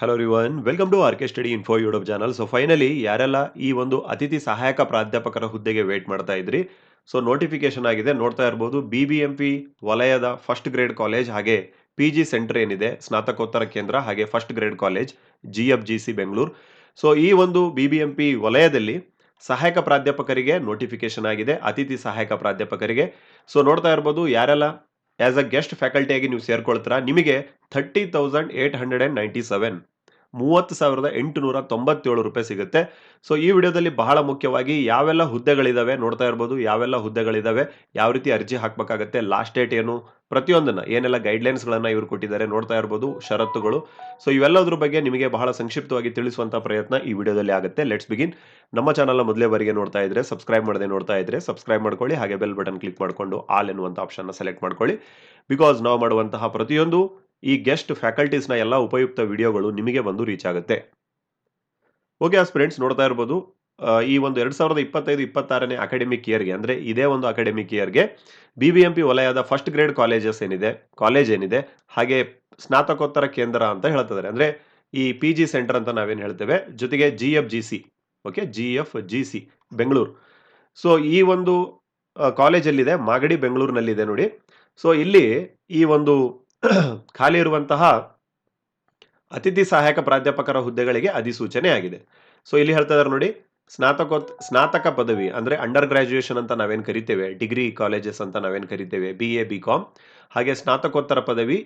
Hello everyone welcome to R K study info YouTube channel so finally ಯಾರೆಲ್ಲ ಈ ಒಂದು ಅತಿಥಿ ಸಹಾಯಕ ಪ್ರಾಧ್ಯಾಪಕರ ಹುದ್ದೆಗೆ ವೇಟ್ ಮಾಡ್ತಾ ಇದ್ರಿ? ಸೊ ನೋಟಿಫಿಕೇಶನ್ ಆಗಿದೆ. ನೋಡ್ತಾ ಇರ್ಬೋದು ಬಿ ಬಿ ಎಂ ಪಿ ವಲಯದ ಫಸ್ಟ್ ಗ್ರೇಡ್ ಕಾಲೇಜ್ ಹಾಗೆ ಪಿ ಜಿ ಸೆಂಟರ್ ಏನಿದೆ, ಸ್ನಾತಕೋತ್ತರ ಕೇಂದ್ರ ಹಾಗೆ first grade college G F G C Bengaluru so ಈ ಒಂದು ಬಿ ಬಿ ಎಂ ಪಿ ವಲಯದಲ್ಲಿ ಸಹಾಯಕ ಪ್ರಾಧ್ಯಾಪಕರಿಗೆ ನೋಟಿಫಿಕೇಶನ್ ಆಗಿದೆ, ಅತಿಥಿ ಸಹಾಯಕ ಪ್ರಾಧ್ಯಾಪಕರಿಗೆ. ಸೊ ನೋಡ್ತಾ ಇರ್ಬೋದು, ಯಾರೆಲ್ಲ ಆ್ಯಸ್ ಅ ಗೆಸ್ಟ್ ಫ್ಯಾಕಲ್ಟಿಯಾಗಿ ನೀವು ಸೇರ್ಕೊಳ್ತೀರಾ? ನಿಮಗೆ thirty thousand eight hundred and ninety seven ಮೂವತ್ತು ಸಾವಿರದ ಎಂಟುನೂರ ತೊಂಬತ್ತೇಳು ರೂಪಾಯಿ ಸಿಗುತ್ತೆ. ಸೊ ಈ ವಿಡಿಯೋದಲ್ಲಿ ಬಹಳ ಮುಖ್ಯವಾಗಿ ಯಾವೆಲ್ಲ ಹುದ್ದೆಗಳಿದಾವೆ ನೋಡ್ತಾ ಇರ್ಬೋದು, ಯಾವೆಲ್ಲ ಹುದ್ದೆಗಳಿದಾವೆ, ಯಾವ ರೀತಿ ಅರ್ಜಿ ಹಾಕಬೇಕಾಗತ್ತೆ ಲಾಸ್ಟ್ ಡೇಟ್ ಏನು, ಪ್ರತಿಯೊಂದನ್ನ, ಏನೆಲ್ಲ ಗೈಡ್ಲೈನ್ಸ್ಗಳನ್ನು ಇವರು ಕೊಟ್ಟಿದ್ದಾರೆ ನೋಡ್ತಾ ಇರ್ಬೋದು, ಷರತ್ತುಗಳು. ಸೊ ಇವೆಲ್ಲದ್ರ ಬಗ್ಗೆ ನಿಮಗೆ ಬಹಳ ಸಂಕ್ಷಿಪ್ತವಾಗಿ ತಿಳಿಸುವಂತ ಪ್ರಯತ್ನ ಈ ವಿಡಿಯೋದಲ್ಲಿ ಆಗುತ್ತೆ. ಲೆಟ್ಸ್ ಬಿಗಿನ್ ನಮ್ಮ ಚಾನಲ್ ಮೊದಲೇ ಬಾರಿಗೆ ನೋಡ್ತಾ ಇದ್ರೆ ಸಬ್ಸ್ಕ್ರೈಬ್ ಮಾಡದೆ ನೋಡ್ತಾ ಇದ್ರೆ ಸಬ್ಸ್ಕ್ರೈಬ್ ಮಾಡ್ಕೊಳ್ಳಿ, ಹಾಗೆ ಬೆಲ್ ಬಟನ್ ಕ್ಲಿಕ್ ಮಾಡಿಕೊಂಡು ಆಲ್ ಎನ್ನುವಂತ ಆಪ್ಷನ್ ಸೆಲೆಕ್ಟ್ ಮಾಡ್ಕೊಳ್ಳಿ. ಬಿಕಾಸ್ ನಾವು ಮಾಡುವಂತಹ ಪ್ರತಿಯೊಂದು ಈ ಗೆಸ್ಟ್ ಫ್ಯಾಕಲ್ಟೀಸ್ನ ಎಲ್ಲ ಉಪಯುಕ್ತ ವಿಡಿಯೋಗಳು ನಿಮಗೆ ಬಂದು ರೀಚ್ ಆಗುತ್ತೆ. ಓಕೆ ಆ ಫ್ರೆಂಡ್ಸ್ ನೋಡ್ತಾ ಇರ್ಬೋದು. ಈ ಒಂದು ಎರಡು ಸಾವಿರದ ಇಪ್ಪತ್ತೈದು, ಇಪ್ಪತ್ತಾರನೇ ಅಕಾಡೆಮಿಕ್ ಇಯರ್ಗೆ ಅಂದರೆ ಇದೇ ಒಂದು ಅಕಾಡೆಮಿಕ್ ಇಯರ್ಗೆ ಬಿ ಬಿ ಎಂ ಪಿ ವಲಯದ ಫಸ್ಟ್ ಗ್ರೇಡ್ ಕಾಲೇಜಸ್ ಏನಿದೆ ಕಾಲೇಜ್ ಏನಿದೆ, ಹಾಗೆ ಸ್ನಾತಕೋತ್ತರ ಕೇಂದ್ರ ಅಂತ ಹೇಳ್ತಿದ್ದಾರೆ. ಅಂದರೆ ಈ ಪಿ ಜಿ ಸೆಂಟರ್ ಅಂತ ನಾವೇನು ಹೇಳ್ತೇವೆ? ಜೊತೆಗೆ G F G C okay G F G C Bengaluru so ಈ ಒಂದು ಕಾಲೇಜಲ್ಲಿದೆ ಮಾಗಡಿ ಬೆಂಗಳೂರಿನಲ್ಲಿದೆ ನೋಡಿ. ಸೊ ಇಲ್ಲಿ ಈ ಒಂದು ಖಾಲಿ ಇರುವಂತಹ ಅತಿಥಿ ಸಹಾಯಕ ಪ್ರಾಧ್ಯಾಪಕರ ಹುದ್ದೆಗಳಿಗೆ ಅಧಿಸೂಚನೆ ಆಗಿದೆ. ಸೊ ಇಲ್ಲಿ ಹೇಳ್ತಾ ಇದ್ದಾರೆ ನೋಡಿ ಸ್ನಾತಕೋತ್ ಸ್ನಾತಕ ಪದವಿ ಅಂದ್ರೆ ಅಂಡರ್ ಗ್ರಾಜುಯೇಷನ್ ಅಂತ ನಾವೇನು ಕರಿತೇವೆ ಡಿಗ್ರಿ ಕಾಲೇಜಸ್ ಅಂತ ನಾವೇನು ಕರಿತೇವೆ ಬಿ ಎ ಬಿ ಕಾಮ್ ಹಾಗೆ ಸ್ನಾತಕೋತ್ತರ ಪದವಿ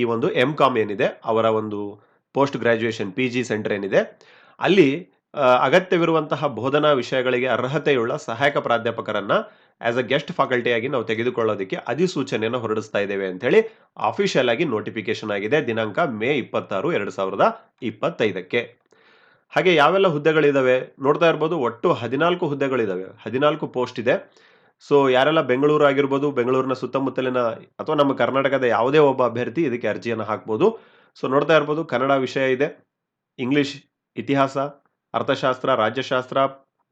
ಈ ಒಂದು ಎಂ ಕಾಮ್ ಏನಿದೆ, ಅವರ ಒಂದು post graduation P G centre ಏನಿದೆ, ಅಲ್ಲಿ ಅಗತ್ಯವಿರುವಂತಹ ಬೋಧನಾ ವಿಷಯಗಳಿಗೆ ಅರ್ಹತೆಯುಳ್ಳ ಸಹಾಯಕ ಪ್ರಾಧ್ಯಾಪಕರನ್ನ ಆಸ್ ಅ ಗೆಸ್ಟ್ ಫ್ಯಾಕಲ್ಟಿಯಾಗಿ ನಾವು ತೆಗೆದುಕೊಳ್ಳೋದಕ್ಕೆ ಅಧಿಸೂಚನೆಯನ್ನು ಹೊರಡಿಸ್ತಾ ಇದ್ದೇವೆ ಅಂತ ಹೇಳಿ ಅಫಿಷಿಯಲ್ ಆಗಿ ನೋಟಿಫಿಕೇಶನ್ ಆಗಿದೆ. ದಿನಾಂಕ ಮೇ ಇಪ್ಪತ್ತಾರು, ಎರಡು ಸಾವಿರದ ಇಪ್ಪತ್ತೈದಕ್ಕೆ. ಹಾಗೆ ಯಾವೆಲ್ಲ ಹುದ್ದೆಗಳಿದಾವೆ? ನೋಡ್ತಾ ಇರ್ಬೋದು ಒಟ್ಟು ಹದಿನಾಲ್ಕು ಹುದ್ದೆಗಳಿದಾವೆ. ಹದಿನಾಲ್ಕು ಪೋಸ್ಟ್ ಇದೆ. ಸೊ ಯಾರೆಲ್ಲ ಬೆಂಗಳೂರು ಆಗಿರ್ಬೋದು, ಬೆಂಗಳೂರಿನ ಸುತ್ತಮುತ್ತಲಿನ ಅಥವಾ ನಮ್ಮ ಕರ್ನಾಟಕದ ಯಾವುದೇ ಒಬ್ಬ ಅಭ್ಯರ್ಥಿ ಇದಕ್ಕೆ ಅರ್ಜಿಯನ್ನು ಹಾಕ್ಬೋದು. ಸೊ ನೋಡ್ತಾ ಇರ್ಬೋದು ಕನ್ನಡ ವಿಷಯ ಇದೆ. ಇಂಗ್ಲಿಷ್ ಇತಿಹಾಸ, ಅರ್ಥಶಾಸ್ತ್ರ, ರಾಜ್ಯಶಾಸ್ತ್ರ,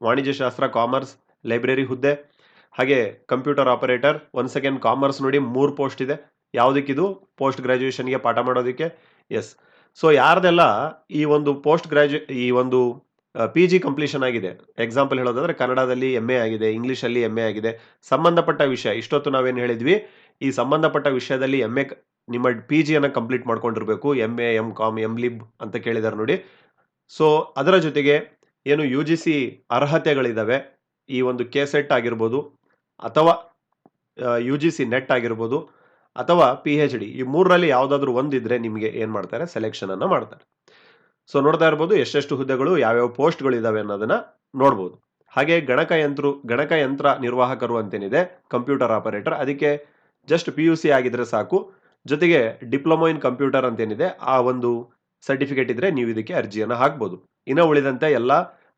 ವಾಣಿಜ್ಯಶಾಸ್ತ್ರ ಕಾಮರ್ಸ್ ಲೈಬ್ರರಿ ಹುದ್ದೆ. ಹಾಗೆ computer operator one second commerce ನೋಡಿ ಮೂರು ಪೋಸ್ಟ್ ಇದೆ. ಯಾವುದಕ್ಕಿದು? ಪೋಸ್ಟ್ ಗ್ರ್ಯಾಜುಯೇಷನ್ಗೆ ಪಾಠ ಮಾಡೋದಕ್ಕೆ. ಎಸ್ ಸೊ ಯಾರ್ದೆಲ್ಲ ಈ ಒಂದು ಪೋಸ್ಟ್ ಗ್ರಾಜು ಈ ಒಂದು ಪಿ ಜಿ ಕಂಪ್ಲೀಷನ್ ಆಗಿದೆ. ಎಕ್ಸಾಂಪಲ್ ಹೇಳೋದಾದ್ರೆ ಕನ್ನಡದಲ್ಲಿ ಎಂ ಎ ಆಗಿದೆ ಇಂಗ್ಲೀಷಲ್ಲಿ ಎಂ ಎ ಆಗಿದೆ. ಸಂಬಂಧಪಟ್ಟ ವಿಷಯ, ಇಷ್ಟೊತ್ತು ನಾವೇನು ಹೇಳಿದ್ವಿ? ಈ ಸಂಬಂಧಪಟ್ಟ ವಿಷಯದಲ್ಲಿ ಎಂ ಎ ನಿಮ್ಮ ಪಿ ಜಿಯನ್ನು complete ಮಾಡ್ಕೊಂಡಿರ್ಬೇಕು. M A M com M lib ಅಂತ ಕೇಳಿದ್ದಾರೆ ನೋಡಿ. ಸೊ ಅದರ ಜೊತೆಗೆ ಏನು ಯು ಜಿ ಸಿ ಅರ್ಹತೆಗಳಿದಾವೆ? ಈ ಒಂದು ಕೆ ಸೆಟ್ ಆಗಿರ್ಬೋದು ಅಥವಾ ಯು ಜಿ ಸಿ ನೆಟ್ ಆಗಿರ್ಬೋದು ಅಥವಾ ಪಿ ಹೆಚ್ ಡಿ ಈ ಮೂರರಲ್ಲಿ ಯಾವುದಾದ್ರೂ ಒಂದಿದ್ರೆ ನಿಮಗೆ ಏನು ಮಾಡ್ತಾರೆ? ಸೆಲೆಕ್ಷನ್ ಅನ್ನ ಮಾಡ್ತಾರೆ. ಸೊ ನೋಡ್ತಾ ಇರ್ಬೋದು ಎಷ್ಟೆಷ್ಟು ಹುದ್ದೆಗಳು, ಯಾವ್ಯಾವ ಪೋಸ್ಟ್ಗಳು ಇದಾವೆ ಅನ್ನೋದನ್ನ ನೋಡ್ಬೋದು. ಹಾಗೆ ಗಣಕಯಂತ್ರ ಗಣಕಯಂತ್ರ ನಿರ್ವಾಹಕರು ಅಂತೇನಿದೆ, ಕಂಪ್ಯೂಟರ್ ಆಪರೇಟರ್, ಅದಕ್ಕೆ ಜಸ್ಟ್ ಪಿ ಯು ಸಿ ಆಗಿದ್ರೆ ಸಾಕು. ಜೊತೆಗೆ ಡಿಪ್ಲೊಮೊ ಇನ್ ಕಂಪ್ಯೂಟರ್ ಅಂತೇನಿದೆ, ಆ ಒಂದು ಸರ್ಟಿಫಿಕೇಟ್ ಇದ್ರೆ ನೀವು ಇದಕ್ಕೆ ಅರ್ಜಿಯನ್ನು ಹಾಕ್ಬೋದು. ಇನ್ನು ಉಳಿದಂತೆ ಎಲ್ಲ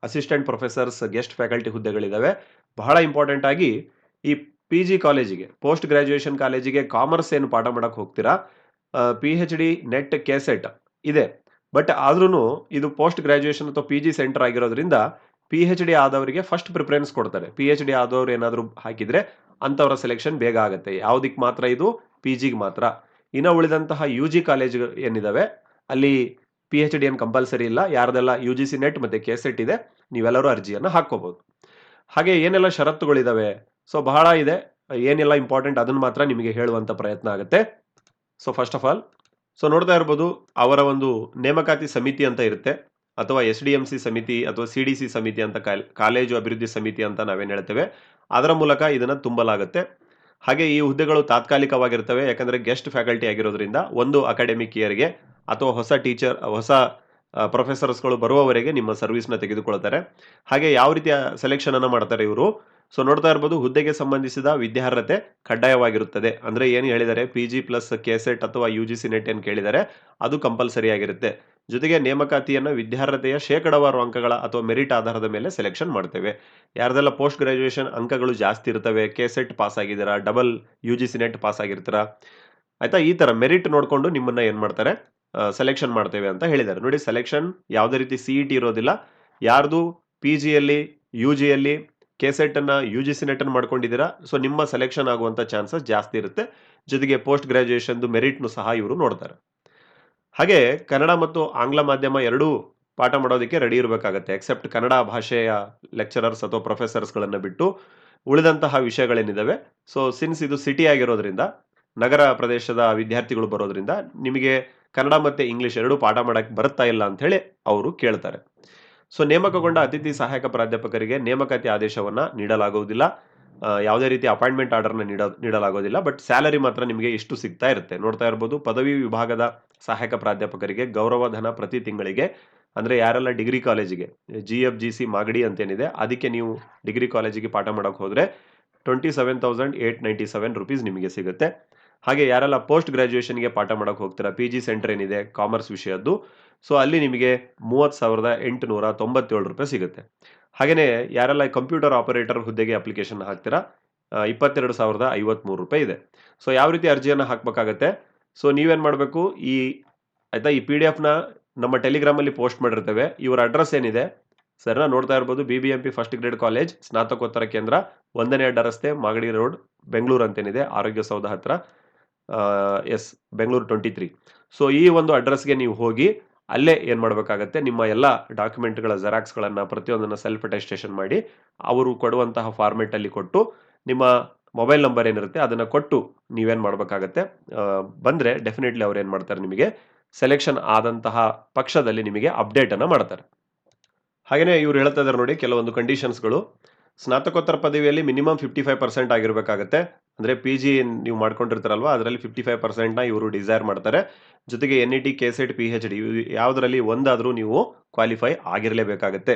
ಅಸಿಸ್ಟೆಂಟ್ ಪ್ರೊಫೆಸರ್ಸ್, ಗೆಸ್ಟ್ ಫ್ಯಾಕಲ್ಟಿ ಹುದ್ದೆಗಳಿದ್ದಾವೆ ಬಹಳ ಇಂಪಾರ್ಟೆಂಟ್ ಆಗಿ ಈ ಪಿ ಜಿ ಕಾಲೇಜಿಗೆ ಪೋಸ್ಟ್ ಗ್ರಾಜುಯೇಷನ್ ಕಾಲೇಜಿಗೆ ಕಾಮರ್ಸ್ ಏನು ಪಾಠ ಮಾಡಕ್ಕೆ ಹೋಗ್ತೀರಾ? P H D NET KSET ಇದೆ. ಬಟ್ ಆದ್ರೂ ಇದು ಪೋಸ್ಟ್ ಗ್ರಾಜುಯೇಷನ್ ಅಥವಾ ಪಿ ಜಿ ಸೆಂಟರ್ ಆಗಿರೋದ್ರಿಂದ ಪಿ ಎಚ್ ಡಿ ಆದವರಿಗೆ ಫಸ್ಟ್ ಪ್ರಿಫರೆನ್ಸ್ ಕೊಡ್ತಾರೆ. ಪಿ ಎಚ್ ಡಿ ಆದವ್ರು ಏನಾದರೂ ಹಾಕಿದ್ರೆ ಅಂತವರ ಸೆಲೆಕ್ಷನ್ ಬೇಗ ಆಗುತ್ತೆ. ಯಾವುದಕ್ಕೆ ಮಾತ್ರ ಇದು? ಪಿ ಜಿಗೆ ಮಾತ್ರ. ಇನ್ನು ಉಳಿದಂತಹ ಯು ಜಿ ಕಾಲೇಜ್ ಏನಿದಾವೆ? ಅಲ್ಲಿ ಪಿ ಎಚ್ ಡಿ ಏನು ಕಂಪಲ್ಸರಿ ಇಲ್ಲ. ಯಾರ್ದೆಲ್ಲ ಯು ಜಿ ಸಿ ನೆಟ್ ಮತ್ತೆ ಕೆ ಸೆಟ್ ಇದೆ, ನೀವೆಲ್ಲರೂ ಅರ್ಜಿಯನ್ನು ಹಾಕ್ಕೋಬೋದು. ಹಾಗೆ ಏನೆಲ್ಲ ಷರತ್ತುಗಳಿದಾವೆ? ಸೊ ಬಹಳ ಇದೆ. ಏನೆಲ್ಲ ಇಂಪಾರ್ಟೆಂಟ್ ಅದನ್ನ ಮಾತ್ರ ನಿಮಗೆ ಹೇಳುವಂತ ಪ್ರಯತ್ನ ಆಗುತ್ತೆ. So first of all so ನೋಡ್ತಾ ಇರ್ಬೋದು, ಅವರ ಒಂದು ನೇಮಕಾತಿ ಸಮಿತಿ ಅಂತ ಇರುತ್ತೆ. ಅಥವಾ ಎಸ್ ಡಿ ಎಂ ಸಿ ಸಮಿತಿ, ಅಥವಾ ಸಿ ಡಿ ಸಿ ಸಮಿತಿ ಅಂತ ಕಾಲ್- ಕಾಲೇಜು ಅಭಿವೃದ್ಧಿ ಸಮಿತಿ ಅಂತ ನಾವೇನು ಹೇಳ್ತೇವೆ, ಅದರ ಮೂಲಕ ಇದನ್ನು ತುಂಬಲಾಗುತ್ತೆ. ಹಾಗೆ ಈ ಹುದ್ದೆಗಳು ತಾತ್ಕಾಲಿಕವಾಗಿರ್ತವೆ. ಯಾಕಂದರೆ ಗೆಸ್ಟ್ ಫ್ಯಾಕಲ್ಟಿ ಆಗಿರೋದ್ರಿಂದ ಒಂದು ಅಕಾಡೆಮಿಕ್ ಇಯರ್ಗೆ ಅಥವಾ ಹೊಸ ಟೀಚರ್ ಹೊಸ ಪ್ರೊಫೆಸರ್ಸ್ಗಳು ಬರುವವರೆಗೆ ನಿಮ್ಮ ಸರ್ವಿಸ್ನ ತೆಗೆದುಕೊಳ್ತಾರೆ. ಹಾಗೆ ಯಾವ ರೀತಿಯ ಸೆಲೆಕ್ಷನನ್ನು ಮಾಡ್ತಾರೆ ಇವರು? ಸೊ ನೋಡ್ತಾ ಇರ್ಬೋದು, ಹುದ್ದೆಗೆ ಸಂಬಂಧಿಸಿದ ವಿದ್ಯಾರ್ಹತೆ ಕಡ್ಡಾಯವಾಗಿರುತ್ತದೆ. ಅಂದ್ರೆ ಏನು ಹೇಳಿದರೆ ಪಿ ಜಿ ಪ್ಲಸ್ ಕೆಸೆಟ್ ಅಥವಾ ಯು ಜಿ ಸಿ ನೆಟ್ ಏನು ಕೇಳಿದರೆ ಅದು ಕಂಪಲ್ಸರಿ ಆಗಿರುತ್ತೆ. ಜೊತೆಗೆ ನೇಮಕಾತಿಯನ್ನು ವಿದ್ಯಾರ್ಹತೆಯ ಶೇಕಡವಾರು ಅಂಕಗಳ ಅಥವಾ ಮೆರಿಟ್ ಆಧಾರದ ಮೇಲೆ ಸೆಲೆಕ್ಷನ್ ಮಾಡ್ತೇವೆ. ಯಾರ್ದೆಲ್ಲ ಪೋಸ್ಟ್ ಗ್ರಾಜುಯೇಷನ್ ಅಂಕಗಳು ಜಾಸ್ತಿ ಇರ್ತವೆ? ಕೆಸೆಟ್ ಪಾಸ್ ಆಗಿದ್ದೀರಾ? Double U G C NET pass ಆಗಿರ್ತೀರಾ? ಆಯ್ತಾ? ಈ ತರ ಮೆರಿಟ್ ನೋಡ್ಕೊಂಡು ನಿಮ್ಮನ್ನ ಏನ್ ಮಾಡ್ತಾರೆ? ಸೆಲೆಕ್ಷನ್ ಮಾಡ್ತೇವೆ ಅಂತ ಹೇಳಿದ್ದಾರೆ. ನೋಡಿ ಸೆಲೆಕ್ಷನ್ ಯಾವುದೇ ರೀತಿ ಸಿ ಇ ಟಿ ಇರೋದಿಲ್ಲ. ಯಾರ್ದು ಪಿ ಜಿಯಲ್ಲಿ ಯು ಜಿಯಲ್ಲಿ ಕೆಸೆಟ್ ಅನ್ನ ಯು ಜಿ ಸಿ ನೆಟ್ ಅನ್ನು ಮಾಡ್ಕೊಂಡಿದ್ದೀರಾ? ಸೊ ನಿಮ್ಮ ಸೆಲೆಕ್ಷನ್ ಆಗುವಂತ ಚಾನ್ಸಸ್ ಜಾಸ್ತಿ ಇರುತ್ತೆ. ಜೊತೆಗೆ ಪೋಸ್ಟ್ ಗ್ರಾಜುಯೇಷನ್ ಮೆರಿಟ್ನು ಸಹ ಇವರು ನೋಡ್ತಾರೆ. ಹಾಗೆ ಕನ್ನಡ ಮತ್ತು ಆಂಗ್ಲ ಮಾಧ್ಯಮ ಎರಡೂ ಪಾಠ ಮಾಡೋದಕ್ಕೆ ರೆಡಿ ಇರಬೇಕಾಗತ್ತೆ. ಎಕ್ಸೆಪ್ಟ್ ಕನ್ನಡ ಭಾಷೆಯ ಲೆಕ್ಚರರ್ಸ್ ಅಥವಾ ಪ್ರೊಫೆಸರ್ಸ್ಗಳನ್ನು ಬಿಟ್ಟು ಉಳಿದಂತಹ ವಿಷಯಗಳೇನಿದ್ದಾವೆ ಸೊ ಸಿನ್ಸ್ ಇದು ಸಿಟಿ ಆಗಿರೋದ್ರಿಂದ, ನಗರ ಪ್ರದೇಶದ ವಿದ್ಯಾರ್ಥಿಗಳು ಬರೋದ್ರಿಂದ ನಿಮಗೆ ಕನ್ನಡ ಮತ್ತು ಇಂಗ್ಲಿಷ್ ಎರಡೂ ಪಾಠ ಮಾಡಕ್ಕೆ ಬರುತ್ತಾ ಇಲ್ಲ ಅಂತ ಹೇಳಿ ಅವರು ಕೇಳ್ತಾರೆ. ಸೊ ನೇಮಕಗೊಂಡ ಅತಿಥಿ ಸಹಾಯಕ ಪ್ರಾಧ್ಯಾಪಕರಿಗೆ ನೇಮಕಾತಿ ಆದೇಶವನ್ನು ನೀಡಲಾಗುವುದಿಲ್ಲ. ಯಾವುದೇ ರೀತಿ ಅಪಾಯಿಂಟ್ಮೆಂಟ್ ಆರ್ಡರ್ನ ನೀಡ ನೀಡಲಾಗೋದಿಲ್ಲ ಬಟ್ ಸ್ಯಾಲರಿ ಮಾತ್ರ ನಿಮಗೆ ಇಷ್ಟು ಸಿಗ್ತಾ ಇರುತ್ತೆ. ನೋಡ್ತಾ ಇರ್ಬೋದು ಪದವಿ ವಿಭಾಗದ ಸಹಾಯಕ ಪ್ರಾಧ್ಯಾಪಕರಿಗೆ ಗೌರವಧನ ಪ್ರತಿ ತಿಂಗಳಿಗೆ ಅಂದರೆ ಯಾರೆಲ್ಲ ಡಿಗ್ರಿ ಕಾಲೇಜಿಗೆ G F G C Magadi ಅಂತೇನಿದೆ ಅದಕ್ಕೆ ನೀವು ಡಿಗ್ರಿ ಕಾಲೇಜಿಗೆ ಪಾಠ ಮಾಡೋಕೆ ಹೋದರೆ twenty seven thousand eight ninety seven rupees ನಿಮಗೆ ಸಿಗುತ್ತೆ. ಹಾಗೆ ಯಾರೆಲ್ಲ ಪೋಸ್ಟ್ ಗ್ರ್ಯಾಜುಯೇಷನ್ಗೆ ಪಾಠ ಮಾಡೋಕೆ ಹೋಗ್ತೀರಾ ಪಿ ಜಿ ಸೆಂಟರ್ ಏನಿದೆ ಕಾಮರ್ಸ್ ವಿಷಯದ್ದು ಸೊ ಅಲ್ಲಿ ನಿಮಗೆ ಮೂವತ್ತು ಸಾವಿರದ ಎಂಟುನೂರ ತೊಂಬತ್ತೇಳು ರೂಪಾಯಿ ಸಿಗುತ್ತೆ. ಹಾಗೆಯೇ ಯಾರೆಲ್ಲ ಕಂಪ್ಯೂಟರ್ ಆಪರೇಟರ್ ಹುದ್ದೆಗೆ ಅಪ್ಲಿಕೇಶನ್ ಹಾಕ್ತೀರಾ ಇಪ್ಪತ್ತೆರಡು ಸಾವಿರದ ಐವತ್ತ್ಮೂರು ರೂಪಾಯಿ ಇದೆ. ಸೊ ಯಾವ ರೀತಿ ಅರ್ಜಿಯನ್ನು ಹಾಕಬೇಕಾಗತ್ತೆ? ಸೊ ನೀವೇನು ಮಾಡಬೇಕು? ಈ, ಆಯಿತಾ, ಈ ಪಿ ಡಿ ಎಫ್ನ ನಮ್ಮ ಟೆಲಿಗ್ರಾಮಲ್ಲಿ ಪೋಸ್ಟ್ ಮಾಡಿರ್ತೇವೆ. ಇವರ ಅಡ್ರೆಸ್ ಏನಿದೆ? ಸರ್ನ ನೋಡ್ತಾ ಇರ್ಬೋದು B B M P first grade college ಸ್ನಾತಕೋತ್ತರ ಕೇಂದ್ರ, ಒಂದನೇ ಅಡ್ಡ ರಸ್ತೆ ಮಾಗಡಿ ರೋಡ್ ಬೆಂಗಳೂರು ಅಂತೇನಿದೆ, ಆರೋಗ್ಯ ಸೌಧ ಹತ್ರ S Bengaluru twenty three so ಈ ಒಂದು ಅಡ್ರೆಸ್ಗೆ ನೀವು ಹೋಗಿ ಅಲ್ಲೇ ಏನು ಮಾಡಬೇಕಾಗತ್ತೆ? ನಿಮ್ಮ ಎಲ್ಲ ಡಾಕ್ಯುಮೆಂಟ್ಗಳ ಜೆರಾಕ್ಸ್ಗಳನ್ನು ಪ್ರತಿಯೊಂದನ್ನು ಸೆಲ್ಫ್ ಅಟೆಸ್ಟೇಷನ್ ಮಾಡಿ ಅವರು ಕೊಡುವಂತಹ ಫಾರ್ಮೆಟಲ್ಲಿ ಕೊಟ್ಟು ನಿಮ್ಮ ಮೊಬೈಲ್ ನಂಬರ್ ಏನಿರುತ್ತೆ ಅದನ್ನು ಕೊಟ್ಟು ನೀವೇನು ಮಾಡಬೇಕಾಗತ್ತೆ? ಬಂದರೆ ಡೆಫಿನೆಟ್ಲಿ ಅವ್ರು ಏನು ಮಾಡ್ತಾರೆ ನಿಮಗೆ ಸೆಲೆಕ್ಷನ್ ಆದಂತಹ ಪಕ್ಷದಲ್ಲಿ ನಿಮಗೆ ಅಪ್ಡೇಟನ್ನು ಮಾಡ್ತಾರೆ. ಹಾಗೆಯೇ ಇವ್ರು ಹೇಳ್ತಾ ಇದ್ದಾರೆ ನೋಡಿ ಕೆಲವೊಂದು ಕಂಡೀಷನ್ಸ್ಗಳು ಸ್ನಾತಕೋತ್ತರ ಪದವಿಯಲ್ಲಿ ಮಿನಿಮಮ್ ಫಿಫ್ಟಿ ಫೈವ್ ಪರ್ಸೆಂಟ್ ಆಗಿರಬೇಕಾಗತ್ತೆ. ಅಂದರೆ ಪಿ ಜಿ ನೀವು ಮಾಡ್ಕೊಂಡಿರ್ತಾರಲ್ವ, ಅದರಲ್ಲಿ ಫಿಫ್ಟಿ ಫೈವ್ ಪರ್ಸೆಂಟ್ನ ಇವರು ಡಿಸೈರ್ ಮಾಡ್ತಾರೆ. ಜೊತೆಗೆ N E T K SET P H D ಯಾವುದರಲ್ಲಿ ಒಂದಾದರೂ ನೀವು ಕ್ವಾಲಿಫೈ ಆಗಿರಲೇಬೇಕಾಗತ್ತೆ.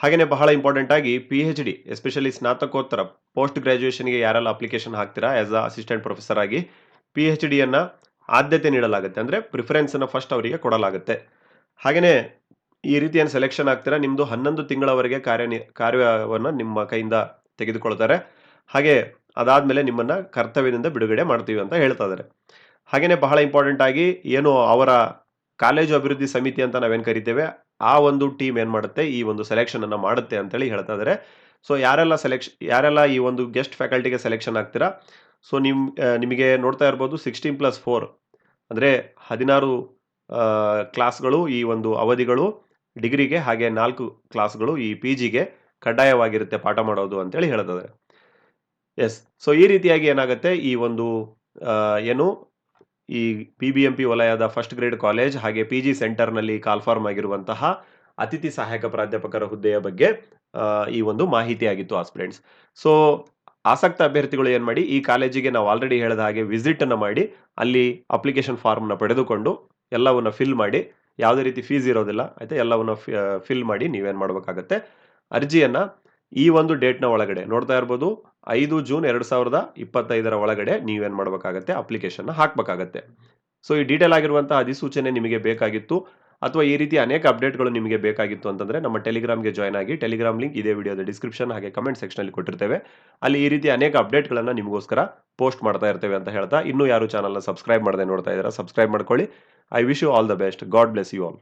ಹಾಗೆಯೇ ಬಹಳ ಇಂಪಾರ್ಟೆಂಟ್ ಆಗಿ ಪಿ ಎಚ್ ಡಿ ಎಸ್ಪೆಷಲಿ ಸ್ನಾತಕೋತ್ತರ ಪೋಸ್ಟ್ ಗ್ರ್ಯಾಜುಯೇಷನ್ಗೆ ಯಾರೆಲ್ಲ ಅಪ್ಲಿಕೇಶನ್ ಹಾಕ್ತೀರಾ ಆಸ್ ಅ ಅಸಿಸ್ಟೆಂಟ್ ಪ್ರೊಫೆಸರ್ ಆಗಿ ಪಿ ಎಚ್ ಡಿಯನ್ನು ಆದ್ಯತೆ ನೀಡಲಾಗುತ್ತೆ. ಅಂದರೆ ಪ್ರಿಫರೆನ್ಸನ್ನು ಫಸ್ಟ್ ಅವರಿಗೆ ಕೊಡಲಾಗುತ್ತೆ. ಹಾಗೆಯೇ ಈ ರೀತಿ ಏನು ಸೆಲೆಕ್ಷನ್ ಆಗ್ತೀರಾ ನಿಮ್ಮದು ಹನ್ನೊಂದು ತಿಂಗಳವರೆಗೆ ಕಾರ್ಯ ಕಾರ್ಯವನ್ನು ನಿಮ್ಮ ಕೈಯಿಂದ ತೆಗೆದುಕೊಳ್ತಾರೆ. ಹಾಗೆ ಅದಾದಮೇಲೆ ನಿಮ್ಮನ್ನು ಕರ್ತವ್ಯದಿಂದ ಬಿಡುಗಡೆ ಮಾಡ್ತೀವಿ ಅಂತ ಹೇಳ್ತಾ ಇದ್ದಾರೆ. ಹಾಗೆಯೇ ಬಹಳ ಇಂಪಾರ್ಟೆಂಟ್ ಆಗಿ ಏನು ಅವರ ಕಾಲೇಜು ಅಭಿವೃದ್ಧಿ ಸಮಿತಿ ಅಂತ ನಾವೇನು ಕರಿತೇವೆ, ಆ ಒಂದು ಟೀಮ್ ಏನು ಮಾಡುತ್ತೆ, ಈ ಒಂದು ಸೆಲೆಕ್ಷನನ್ನು ಮಾಡುತ್ತೆ ಅಂತೇಳಿ ಹೇಳ್ತಾ ಇದ್ದಾರೆ. ಸೊ ಯಾರೆಲ್ಲ ಸೆಲೆಕ್ಷನ್ ಯಾರೆಲ್ಲ ಈ ಒಂದು ಗೆಸ್ಟ್ ಫ್ಯಾಕಲ್ಟಿಗೆ ಸೆಲೆಕ್ಷನ್ ಆಗ್ತೀರಾ? ಸೊ ನಿಮ್ ನಿಮಗೆ ನೋಡ್ತಾ ಇರ್ಬೋದು ಸಿಕ್ಸ್ಟೀನ್ ಪ್ಲಸ್ ಫೋರ್ ಅಂದರೆ ಹದಿನಾರು ಕ್ಲಾಸ್ಗಳು ಈ ಒಂದು ಅವಧಿಗಳು ಡಿಗ್ರಿಗೆ ಹಾಗೆ ನಾಲ್ಕು ಕ್ಲಾಸ್ಗಳು ಈ ಪಿ ಜಿಗೆ ಕಡ್ಡಾಯವಾಗಿರುತ್ತೆ ಪಾಠ ಮಾಡೋದು ಅಂತೇಳಿ ಹೇಳ್ತದೆ ಎಸ್ ಸೊ ಈ ರೀತಿಯಾಗಿ ಏನಾಗುತ್ತೆ? ಈ ಒಂದು ಏನು? ಈ ಪಿ ಬಿ ಎಂ ಪಿ ವಲಯದ ಫಸ್ಟ್ ಗ್ರೇಡ್ ಕಾಲೇಜ್ ಹಾಗೆ ಪಿ ಜಿ ಸೆಂಟರ್ನಲ್ಲಿ ಕಾಲ್ಫಾರ್ಮ್ ಆಗಿರುವಂತಹ ಅತಿಥಿ ಸಹಾಯಕ ಪ್ರಾಧ್ಯಾಪಕರ ಹುದ್ದೆಯ ಬಗ್ಗೆ ಈ ಒಂದು ಮಾಹಿತಿ ಆಗಿತ್ತು ಆಸ್ಪಿರೆಂಟ್ಸ್ ಸೊ ಆಸಕ್ತ ಅಭ್ಯರ್ಥಿಗಳು ಏನು ಮಾಡಿ? ಈ ಕಾಲೇಜಿಗೆ ನಾವು ಆಲ್ರೆಡಿ ಹೇಳಿದ ಹಾಗೆ ವಿಸಿಟನ್ನು ಮಾಡಿ, ಅಲ್ಲಿ ಅಪ್ಲಿಕೇಶನ್ ಫಾರ್ಮ್ನ ಪಡೆದುಕೊಂಡು ಎಲ್ಲವನ್ನು ಫಿಲ್ ಮಾಡಿ, ಯಾವುದೇ ರೀತಿ ಫೀಸ್ ಇರೋದಿಲ್ಲ, ಆಯಿತಾ? ಎಲ್ಲವನ್ನು ಫಿಲ್ ಮಾಡಿ ನೀವೇನು ಮಾಡಬೇಕಾಗತ್ತೆ? ಅರ್ಜಿಯನ್ನು ಈ ಒಂದು ಡೇಟ್ನ ಒಳಗಡೆ ನೋಡ್ತಾ ಇರ್ಬೋದು. ಐದು ಜೂನ್ ಎರಡು ಸಾವಿರದ ಇಪ್ಪತ್ತೈದರ ಒಳಗಡೆ ನೀವೇನು ಮಾಡಬೇಕಾಗತ್ತೆ? ಅಪ್ಲಿಕೇಶನ್ನ ಹಾಕಬೇಕಾಗತ್ತೆ. ಸೊ ಈ ಡೀಟೇಲ್ ಆಗಿರುವಂತಹ ಅಧಿಸೂಚನೆ ನಿಮಗೆ ಬೇಕಾಗಿತ್ತು. ಅಥವಾ ಈ ರೀತಿ ಅನೇಕ ಅಪ್ಡೇಟ್ಗಳು ನಿಮಗೆ ಬೇಕಾಗಿತ್ತು ಅಂತಂದ್ರೆ ನಮ್ಮ ಟೆಲಿಗ್ರಾಮ್ಗೆ ಜಾಯ್ನ್ ಆಗಿ ಟೆಲಿಗ್ರಾಮ್ ಲಿಂಕ್ ಇದೇ ವಿಡಿಯೋದ ಡಿಸ್ಕ್ರಿಪ್ಷನ್ ಹಾಗೆ ಕಮೆಂಟ್ ಸೆಕ್ಷನಲ್ಲಿ ಕೊಟ್ಟಿರ್ತೇವೆ. ಅಲ್ಲಿ ಈ ರೀತಿ ಅನೇಕ ಅಪ್ಡೇಟ್ಗಳನ್ನು ನಿಮಗೋಸ್ಕರ ಪೋಸ್ಟ್ ಮಾಡ್ತಾ ಇರ್ತೇವೆ ಅಂತ ಹೇಳ್ತಾ, ಇನ್ನೂ ಯಾರು ಚಾನಲ್ನ ಸಬ್ಸ್ಕ್ರೈಬ್ ಮಾಡದೆ ನೋಡ್ತಾ ಇದ್ದೀರಾ ಸಬ್ಸ್ಕ್ರೈಬ್ ಮಾಡ್ಕೊಳ್ಳಿ. I wish you all the best God bless you all